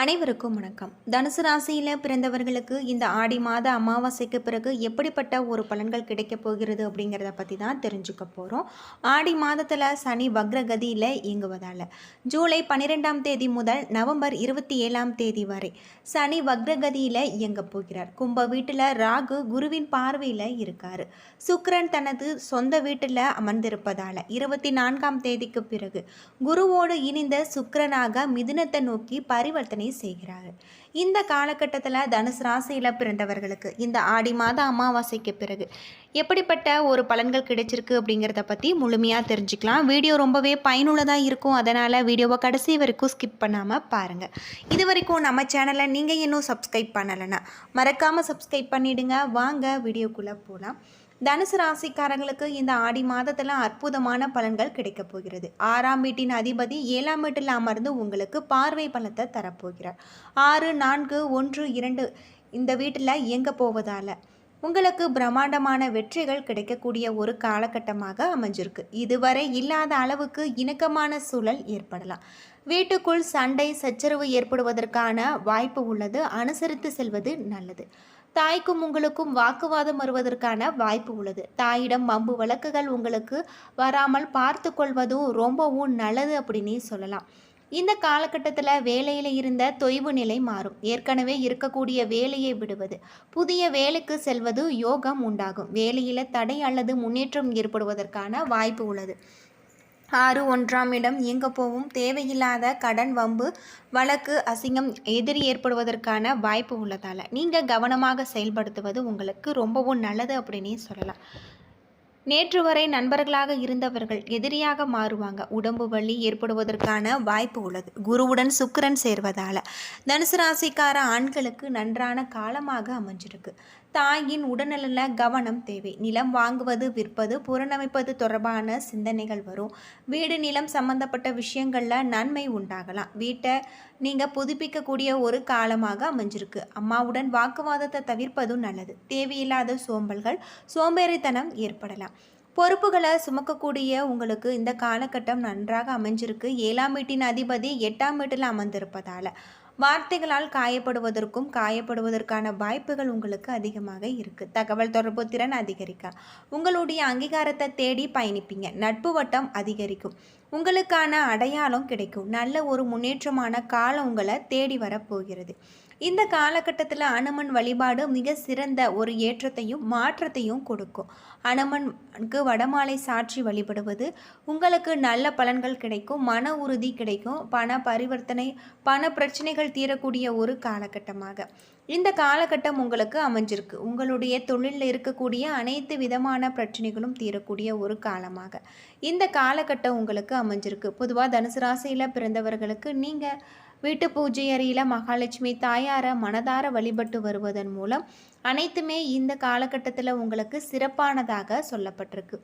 அனைவருக்கும் வணக்கம். தனுசு ராசியில் பிறந்தவர்களுக்கு இந்த ஆடி மாத அமாவாசைக்கு பிறகு எப்படிப்பட்ட ஒரு பலன்கள் கிடைக்கப் போகிறது அப்படிங்கிறத பற்றி தான் தெரிஞ்சுக்க போகிறோம் ஆடி மாதத்தில் சனி வக்ரகதியில் இயங்குவதால் ஜூலை பன்னிரெண்டாம் தேதி முதல் நவம்பர் இருபத்தி ஏழாம் தேதி வரை சனி வக்ரகதியில் இயங்க போகிறார். கும்ப வீட்டில் ராகு குருவின் பார்வையில் இருக்கார். சுக்ரன் தனது சொந்த வீட்டில் அமர்ந்திருப்பதால் இருபத்தி நான்காம் தேதிக்கு பிறகு குருவோடு இணைந்த சுக்ரனாக மிதுனத்தை நோக்கி பரிவர்த்தனை செய்கிறார்கள். இந்த காலகட்டத்தில் தனுசு ராசியில் பிறந்தவர்களுக்கு இந்த ஆடி மாத அமாவாசைக்கு பிறகு எப்படிப்பட்ட ஒரு பலன்கள் கிடைச்சிருக்கு அப்படிங்கிறத பற்றி முழுமையாக தெரிஞ்சுக்கலாம். வீடியோ ரொம்பவே பயனுள்ளதாக இருக்கும். அதனால் வீடியோவை கடைசி வரைக்கும் ஸ்கிப் பண்ணாமல் பாருங்கள் இது வரைக்கும் நம்ம சேனலை நீங்கள் இன்னும் சப்ஸ்கிரைப் பண்ணலைன்னா மறக்காமல் சப்ஸ்கிரைப் பண்ணிவிடுங்க வாங்க வீடியோக்குள்ளே போகலாம் தனுசு ராசிக்காரங்களுக்கு இந்த ஆடி மாதத்தில் அற்புதமான பலன்கள் கிடைக்கப் போகிறது. ஆறாம் வீட்டின் அதிபதி ஏழாம் வீட்டில் அமர்ந்து உங்களுக்கு பார்வை பலத்தை தரப்போகிறார். ஆறு நான்கு ஒன்று இரண்டு இந்த வீட்டில் இயங்க போவதால் உங்களுக்கு பிரம்மாண்டமான வெற்றிகள் கிடைக்கக்கூடிய ஒரு காலகட்டமாக அமைஞ்சிருக்கு. இதுவரை இல்லாத அளவுக்கு இணக்கமான சூழல் ஏற்படலாம். வீட்டுக்குள் சண்டை சச்சரவு ஏற்படுவதற்கான வாய்ப்பு உள்ளது. அனுசரித்து செல்வது நல்லது. தாய்க்கும் உங்களுக்கும் வாக்குவாதம் வருவதற்கான வாய்ப்பு உள்ளது. தாயிடம் வம்பு வழக்குகள் உங்களுக்கு வராமல் பார்த்து கொள்வதும் ரொம்பவும் நல்லது அப்படின்னே சொல்லலாம். இந்த காலகட்டத்தில் வேலையில் இருந்த தொய்வு நிலை மாறும். ஏற்கனவே இருக்கக்கூடிய வேலையை விடுவது புதிய வேலைக்கு செல்வது யோகம் உண்டாகும். வேலையில் தடை அல்லது முன்னேற்றம் ஏற்படுவதற்கான வாய்ப்பு உள்ளது. ஆறு ஒன்றாம் இடம் இயங்க போவும் தேவையில்லாத கடன் வம்பு வழக்கு அசிங்கம் எதிரி ஏற்படுவதற்கான வாய்ப்பு உள்ளதால். நீங்கள் கவனமாக செயல்படுத்துவது உங்களுக்கு ரொம்பவும் நல்லது அப்படின்னே சொல்லலாம். நேற்று வரை நண்பர்களாக இருந்தவர்கள் எதிரியாக மாறுவாங்க. உடம்பு வலி ஏற்படுவதற்கான வாய்ப்பு உள்ளது. குருவுடன் சுக்கரன் சேர்வதால். தனுசு ராசிக்கார ஆண்களுக்கு நன்றான காலமாக அமைஞ்சிருக்கு. தாயின் உடல்நல கவனம் தேவை. நிலம் வாங்குவது விற்பது புறநமைப்பது தொடர்பான சிந்தனைகள் வரும். வீடு நிலம் சம்பந்தப்பட்ட விஷயங்களில் நன்மை உண்டாகலாம். வீட்டை நீங்கள் புதுப்பிக்கக்கூடிய ஒரு காலமாக அமைஞ்சிருக்கு. அம்மாவுடன் வாக்குவாதத்தை தவிர்ப்பதும் நல்லது. தேவையில்லாத சோம்பல்கள் சோம்பேறித்தனம் ஏற்படலாம். பொறுப்புகளை சுமக்கக்கூடிய உங்களுக்கு இந்த காலகட்டம் நன்றாக அமைஞ்சிருக்கு. ஏழாம் வீட்டின் அதிபதி எட்டாம் வீட்டில் அமர்ந்திருப்பதால். வார்த்தைகளால் காயப்படுவதற்கும் காயப்படுவதற்கான வாய்ப்புகள் உங்களுக்கு அதிகமாக இருக்குது தகவல் தொடர்பு திறன் அதிகரிக்க. உங்களுடைய அங்கீகாரத்தை தேடி பயணிப்பீங்க. நட்பு வட்டம் அதிகரிக்கும். உங்களுக்கான அடையாளம் கிடைக்கும். நல்ல ஒரு முன்னேற்றமான காலம் உங்களை தேடி வரப்போகிறது. இந்த காலகட்டத்தில் அனுமன் வழிபாடு மிக சிறந்த ஒரு ஏற்றத்தையும் மாற்றத்தையும் கொடுக்கும். அனுமனுக்கு வடமாலை சாட்சி வழிபடுவது உங்களுக்கு நல்ல பலன்கள் கிடைக்கும் மன உறுதி கிடைக்கும் பண பரிவர்த்தனை பண பிரச்சனைகள் தீரக்கூடிய ஒரு காலகட்டமாக. இந்த காலகட்டம் உங்களுக்கு அமைஞ்சிருக்கு. உங்களுடைய தொழிலில் இருக்கக்கூடிய அனைத்து விதமான பிரச்சனைகளும் தீரக்கூடிய ஒரு காலமாக. இந்த காலகட்டம் உங்களுக்கு அமைஞ்சிருக்கு. பொதுவாக தனுசு ராசியில் பிறந்தவர்களுக்கு நீங்கள் வீட்டு பூஜை அறையில் மகாலட்சுமி தாயாரை மனதார வழிபட்டு வருவதன் மூலம் அனைத்துமே இந்த காலகட்டத்தில் உங்களுக்கு சிறப்பானதாக சொல்லப்பட்டிருக்கு.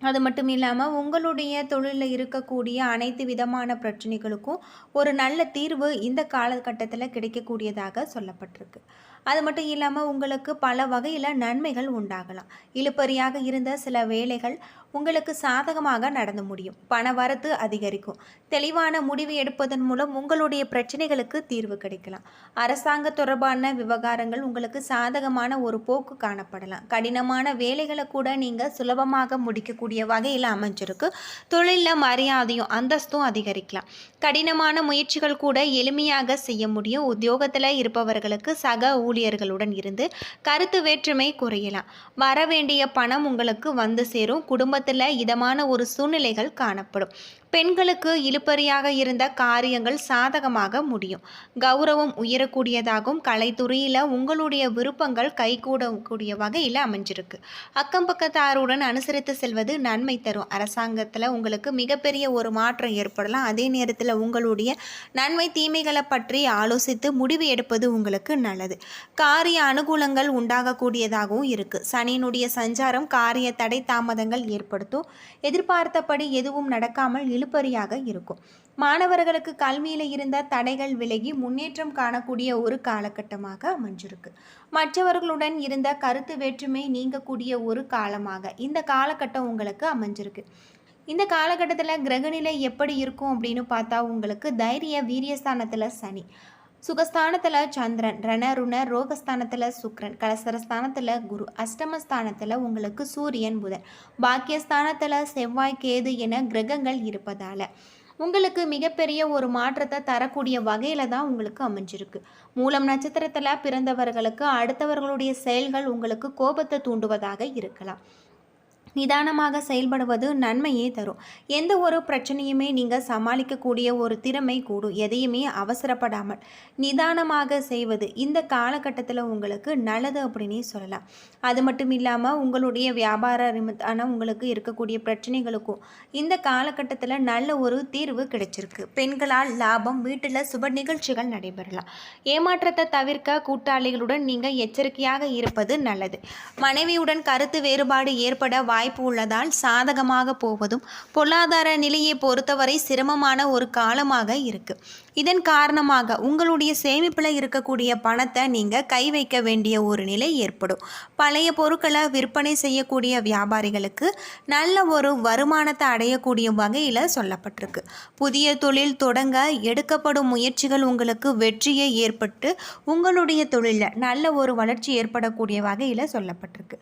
அது மட்டும் இல்லாமல் உங்களுடைய தொழிலில் இருக்கக்கூடிய அனைத்து விதமான பிரச்சனைகளுக்கும் ஒரு நல்ல தீர்வு இந்த காலகட்டத்தில் கிடைக்கக்கூடியதாக சொல்லப்பட்டிருக்கு. அது மட்டும் இல்லாமல் உங்களுக்கு பல வகையில் நன்மைகள் உண்டாகலாம். இழுப்பறியாக இருந்த சில வேலைகள் உங்களுக்கு சாதகமாக நடந்து முடியும். பண வரத்து அதிகரிக்கும். தெளிவான முடிவு எடுப்பதன் மூலம் உங்களுடைய பிரச்சனைகளுக்கு தீர்வு கிடைக்கலாம். அரசாங்க தொடர்பான விவகாரங்கள் உங்களுக்கு சாதகமான ஒரு போக்கு காணப்படலாம். கடினமான வேலைகளை கூட நீங்கள் சுலபமாக முடிக்கக்கூடிய வகையில் அமைஞ்சிருக்கு. தொழிலில் மரியாதையும் அந்தஸ்தும் அதிகரிக்கலாம். கடினமான முயற்சிகள் கூட எளிமையாக செய்ய முடியும். உத்தியோகத்தில் இருப்பவர்களுக்கு சக ஊழியர்களுடன் இருந்து கருத்து வேற்றுமை குறையலாம். வர வேண்டிய பணம் உங்களுக்கு வந்து சேரும். குடும்பத்தில் இதமான ஒரு சூழ்நிலைகள் காணப்படும். பெண்களுக்கு இழுப்பறியாக இருந்த காரியங்கள் சாதகமாக முடியும். கௌரவம் உயரக்கூடியதாகவும் கலைத்துறையில் உங்களுடைய விருப்பங்கள் கைகூடக்கூடிய வகையில் அமைஞ்சிருக்கு. அக்கம் பக்கத்தாருடன் அனுசரித்து செல்வது நன்மை தரும். அரசாங்கத்தில் உங்களுக்கு மிகப்பெரிய ஒரு மாற்றம் ஏற்படலாம். அதே நேரத்தில் உங்களுடைய நன்மை தீமைகளை பற்றி ஆலோசித்து முடிவு எடுப்பது உங்களுக்கு நல்லது. காரிய அனுகூலங்கள் உண்டாகக்கூடியதாகவும் இருக்குது சனியினுடைய சஞ்சாரம் காரிய தடை தாமதங்கள் ஏற்படுத்தும். எதிர்பார்த்தபடி எதுவும் நடக்காமல் இழுப்பறியாக இருக்கும். மாணவர்களுக்கு கல்வியில் இருந்த தடைகள் விலகி முன்னேற்றம் காணக்கூடிய ஒரு காலகட்டமாக அமைஞ்சிருக்கு. மற்றவர்களுடன் இருந்த கருத்து வேற்றுமை நீங்கக்கூடிய ஒரு காலமாக இந்த காலகட்டம் உங்களுக்கு அமைஞ்சிருக்கு. இந்த காலகட்டத்தில் கிரகநிலை எப்படி இருக்கும் அப்படின்னு பார்த்தா உங்களுக்கு தைரிய வீரியஸ்தானத்தில் சனி. சுகஸ்தானத்தில் சந்திரன் ரணருண ரோகஸ்தானத்தில் சுக்ரன் கலசரஸ்தானத்தில் குரு அஷ்டமஸ்தானத்தில் உங்களுக்கு சூரியன் புதன் பாக்கியஸ்தானத்தில் செவ்வாய் கேது என கிரகங்கள் இருப்பதால் உங்களுக்கு மிகப்பெரிய ஒரு மாற்றத்தை தரக்கூடிய வகையில் தான் உங்களுக்கு அமைஞ்சிருக்கு. மூலம் நட்சத்திரத்தில் பிறந்தவர்களுக்கு அடுத்தவர்களுடைய செயல்கள் உங்களுக்கு கோபத்தை தூண்டுவதாக இருக்கலாம். நிதானமாக செயல்படுவது நன்மையே தரும். எந்த ஒரு பிரச்சனையுமே நீங்கள் சமாளிக்கக்கூடிய ஒரு திறமை கூடும். எதையுமே அவசரப்படாமல் நிதானமாக செய்வது இந்த காலகட்டத்தில் உங்களுக்கு நல்லது அப்படின்னே சொல்லலாம். அது மட்டும் இல்லாமல் உங்களுடைய வியாபார நிமித்தான உங்களுக்கு இருக்கக்கூடிய பிரச்சனைகளுக்கும் இந்த காலகட்டத்தில் நல்ல ஒரு தீர்வு கிடைச்சிருக்கு. பெண்களால் லாபம் வீட்டில் சுப நிகழ்ச்சிகள் நடைபெறலாம். ஏமாற்றத்தை தவிர்க்க கூட்டாளிகளுடன் நீங்கள் எச்சரிக்கையாக இருப்பது நல்லது. மனைவியுடன் கருத்து வேறுபாடு ஏற்பட வாய் வாய்ப்பு உள்ளதால் சாதகமாக போவதும் பொருளாதார நிலையை பொறுத்தவரை சிரமமான ஒரு காலமாக இருக்கு. இதன் காரணமாக உங்களுடைய சேமிப்பில் இருக்கக்கூடிய பணத்தை நீங்கள் கை வைக்க வேண்டிய ஒரு நிலை ஏற்படும். பழைய பொருட்களை விற்பனை செய்யக்கூடிய வியாபாரிகளுக்கு நல்ல ஒரு வருமானத்தை அடையக்கூடிய வகையில் சொல்லப்பட்டிருக்கு. புதிய தொழில் தொடங்க எடுக்கப்படும் முயற்சிகள் உங்களுக்கு வெற்றியை ஏற்பட்டு உங்களுடைய தொழிலில் நல்ல ஒரு வளர்ச்சி ஏற்படக்கூடிய வகையில் சொல்லப்பட்டிருக்கு.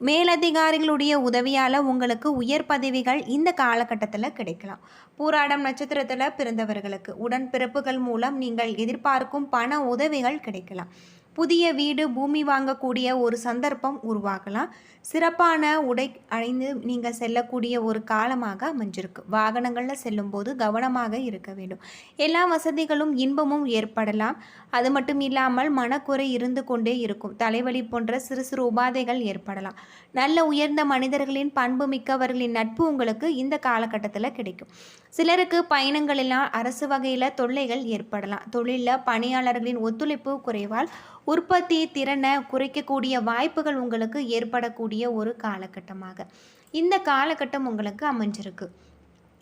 மேலதிகாரிகளுடைய உதவியால் உங்களுக்கு உயர் பதவிகள் இந்த காலகட்டத்தில் கிடைக்கலாம். பூராடம் நட்சத்திரத்தில் பிறந்தவர்களுக்கு உடன்பிறப்புகள் மூலம் நீங்கள் எதிர்பார்க்கும் பண உதவிகள் கிடைக்கலாம். புதிய வீடு பூமி வாங்கக்கூடிய ஒரு சந்தர்ப்பம் உருவாகலாம். சிறப்பான உடை அணிந்து நீங்கள் செல்லக்கூடிய ஒரு காலமாக அமைஞ்சிருக்கு. வாகனங்களில் செல்லும்போது கவனமாக இருக்க வேண்டும். எல்லா வசதிகளும் இன்பமும் ஏற்படலாம். அது மட்டும் இல்லாமல் மனக்குறை இருந்து கொண்டே இருக்கும். தலைவலி போன்ற சிறு சிறு உபாதைகள் ஏற்படலாம். நல்ல உயர்ந்த மனிதர்களின் பண்பு மிக்கவர்களின் நட்பு உங்களுக்கு இந்த காலகட்டத்தில் கிடைக்கும். சிலருக்கு பயணங்களெல்லாம் அரசு வகையில் தொல்லைகள் ஏற்படலாம். தொழிலில் பணியாளர்களின் ஒத்துழைப்பு குறைவால் உற்பத்தி திறனை குறைக்கக்கூடிய வாய்ப்புகள் உங்களுக்கு ஏற்படக்கூடிய ஒரு காலகட்டமாக. இந்த காலகட்டம் உங்களுக்கு அமைஞ்சிருக்கு.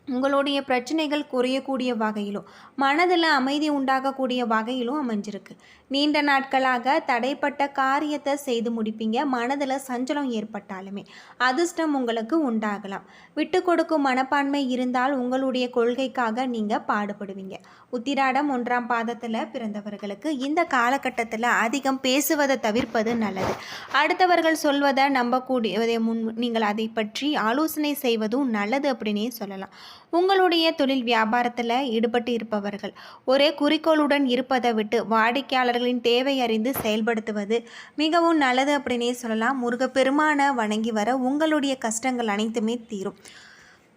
உங்களுடைய பிரச்சனைகள் குறையக்கூடிய வகையிலும் மனதில் அமைதி உண்டாகக்கூடிய வகையிலும் அமைஞ்சிருக்கு. நீண்ட நாட்களாக தடைப்பட்ட காரியத்தை செய்து முடிப்பீங்க. மனதில் சஞ்சலம் ஏற்பட்டாலுமே அதிர்ஷ்டம் உங்களுக்கு உண்டாகலாம். விட்டு கொடுக்கும் மனப்பான்மை இருந்தால் உங்களுடைய கொள்கைக்காக நீங்கள் பாடுபடுவீங்க. உத்திராடம் ஒன்றாம் பாதத்தில் பிறந்தவர்களுக்கு இந்த காலகட்டத்தில் அதிகம் பேசுவதை தவிர்ப்பது நல்லது. அடுத்தவர்கள் சொல்வதை நம்பக்கூடியதை முன் நீங்கள் அதை பற்றி ஆலோசனை செய்வதும் நல்லது அப்படின்னே சொல்லலாம். உங்களுடைய தொழில் வியாபாரத்தில் ஈடுபட்டு இருப்பவர்கள் ஒரே குறிக்கோளுடன் இருப்பதை விட்டு வாடிக்கையாளர்களின் தேவை அறிந்து செயல்படுத்துவது மிகவும் நல்லது அப்படின்னே சொல்லலாம். முருகப்பெருமான வணங்கி வர உங்களுடைய கஷ்டங்கள் அனைத்துமே தீரும்.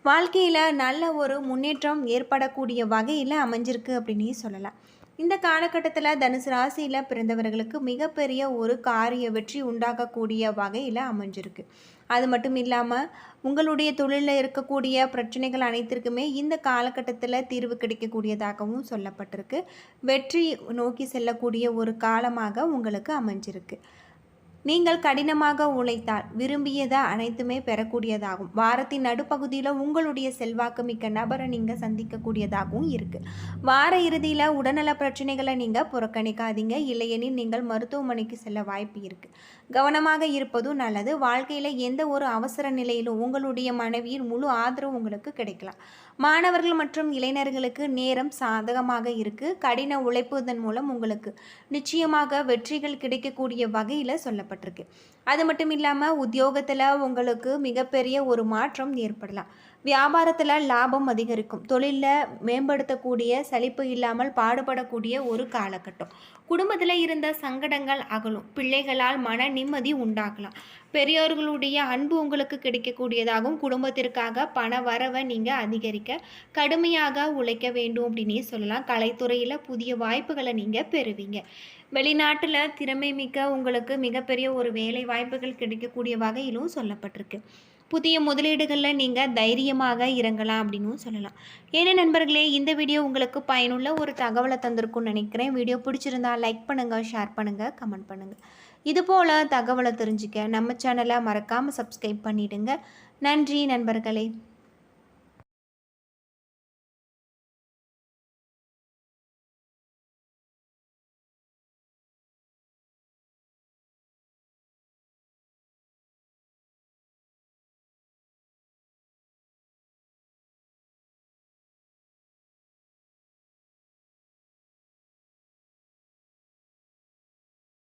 வாழ்க்கையில் நல்ல ஒரு முன்னேற்றம் ஏற்படக்கூடிய வகையில் அமைஞ்சிருக்கு அப்படின்னே சொல்லலாம். இந்த காலகட்டத்தில் தனுசு ராசியில் பிறந்தவர்களுக்கு மிகப்பெரிய ஒரு காரிய வெற்றி உண்டாகக்கூடிய வகையில் அமைஞ்சிருக்கு. அது மட்டும் இல்லாமல் உங்களுடைய தொழிலில் இருக்கக்கூடிய பிரச்சனைகள் அனைத்திற்குமே இந்த காலகட்டத்தில் தீர்வு கிடைக்கக்கூடியதாகவும் சொல்லப்பட்டிருக்கு. வெற்றி நோக்கி செல்லக்கூடிய ஒரு காலமாக உங்களுக்கு அமைஞ்சிருக்கு. நீங்கள் கடினமாக உழைத்தால் விரும்பியதை அனைத்துமே பெறக்கூடியதாகும். வாரத்தின் நடுப்பகுதியில் உங்களுடைய செல்வாக்கு மிக்க நபரை நீங்கள் சந்திக்கக்கூடியதாகவும் இருக்குது வார இறுதியில் உடல்நல பிரச்சனைகளை நீங்கள் புறக்கணிக்காதீங்க. இல்லையெனில் நீங்கள் மருத்துவமனைக்கு செல்ல வாய்ப்பு இருக்குது கவனமாக இருப்பதும் நல்லது. வாழ்க்கையில் எந்த ஒரு அவசர நிலையிலும் உங்களுடைய மனைவியின் முழு ஆதரவு உங்களுக்கு கிடைக்கலாம். மாணவர்கள் மற்றும் இளைஞர்களுக்கு நேரம் சாதகமாக இருக்குது கடின உழைப்புதன் மூலம் உங்களுக்கு நிச்சயமாக வெற்றிகள் கிடைக்கக்கூடிய வகையில் சொல்லப்பட்டிருக்கு. அது மட்டும் இல்லாமல் உத்தியோகத்தில் உங்களுக்கு மிகப்பெரிய ஒரு மாற்றம் ஏற்படலாம். வியாபாரத்தில் லாபம் அதிகரிக்கும். தொழிலில் மேம்படுத்தக்கூடிய சலிப்பு இல்லாமல் பாடுபடக்கூடிய ஒரு காலகட்டம். குடும்பத்தில் இருந்த சங்கடங்கள் அகலும். பிள்ளைகளால் மன நிம்மதி உண்டாகலாம். பெரியோர்களுடைய அன்பு உங்களுக்கு கிடைக்கக்கூடியதாகவும் குடும்பத்திற்காக பண வரவை நீங்கள் அதிகரிக்க கடுமையாக உழைக்க வேண்டும் அப்படின்னே சொல்லலாம். கலைத்துறையில் புதிய வாய்ப்புகளை நீங்கள் பெறுவீங்க. வெளிநாட்டில் திறமை மிக்க உங்களுக்கு மிகப்பெரிய ஒரு வேலை வாய்ப்புகள் கிடைக்கக்கூடிய வகையிலும் சொல்லப்பட்டிருக்கு. புதிய முதலீடுகளில் நீங்கள் தைரியமாக இறங்கலாம் அப்படின்னும் சொல்லலாம். ஏன்னா நண்பர்களே இந்த வீடியோ உங்களுக்கு பயனுள்ள ஒரு தகவலை தந்திருக்கும்னு நினைக்கிறேன். வீடியோ பிடிச்சிருந்தா லைக் பண்ணுங்கள் ஷேர் பண்ணுங்கள் கமெண்ட் பண்ணுங்கள் இதுபோல் தகவலை தெரிஞ்சுக்க நம்ம சேனலை மறக்காமல் சப்ஸ்கிரைப் பண்ணிவிடுங்க நன்றி நண்பர்களே.